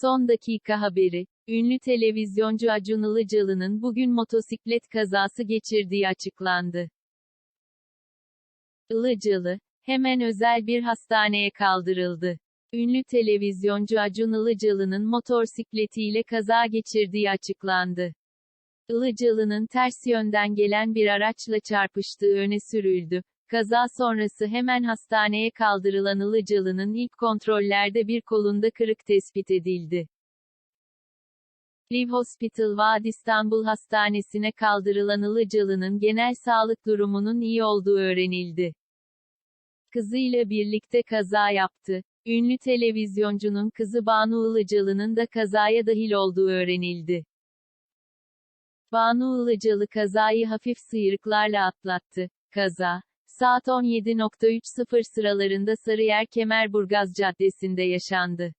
Son dakika haberi. Ünlü televizyoncu Acun Ilıcalı'nın bugün motosiklet kazası geçirdiği açıklandı. Ilıcalı, hemen özel bir hastaneye kaldırıldı. Ünlü televizyoncu Acun Ilıcalı'nın motorsikletiyle kaza geçirdiği açıklandı. Ilıcalı'nın ters yönden gelen bir araçla çarpıştığı öne sürüldü. Kaza sonrası hemen hastaneye kaldırılan Ilıcalı'nın ilk kontrollerde bir kolunda kırık tespit edildi. Live Hospital Vaad İstanbul Hastanesi'ne kaldırılan Ilıcalı'nın genel sağlık durumunun iyi olduğu öğrenildi. Kızıyla birlikte kaza yaptı. Ünlü televizyoncunun kızı Banu Ilıcalı'nın da kazaya dahil olduğu öğrenildi. Banu Ilıcalı kazayı hafif sıyrıklarla atlattı. Kaza, saat 17.30 sıralarında Sarıyer Kemerburgaz Caddesi'nde yaşandı.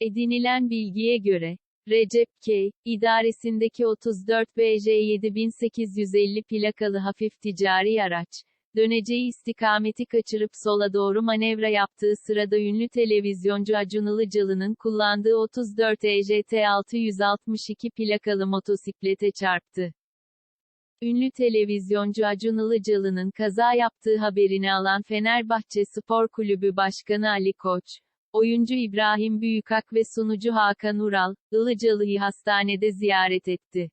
Edinilen bilgiye göre, Recep K. idaresindeki 34 BJ 7850 plakalı hafif ticari araç, döneceği istikameti kaçırıp sola doğru manevra yaptığı sırada ünlü televizyoncu Acun Ilıcalı'nın kullandığı 34 EJT 662 plakalı motosiklete çarptı. Ünlü televizyoncu Acun Ilıcalı'nın kaza yaptığı haberini alan Fenerbahçe Spor Kulübü Başkanı Ali Koç, oyuncu İbrahim Büyükak ve sunucu Hakan Ural, Ilıcalı'yı hastanede ziyaret etti.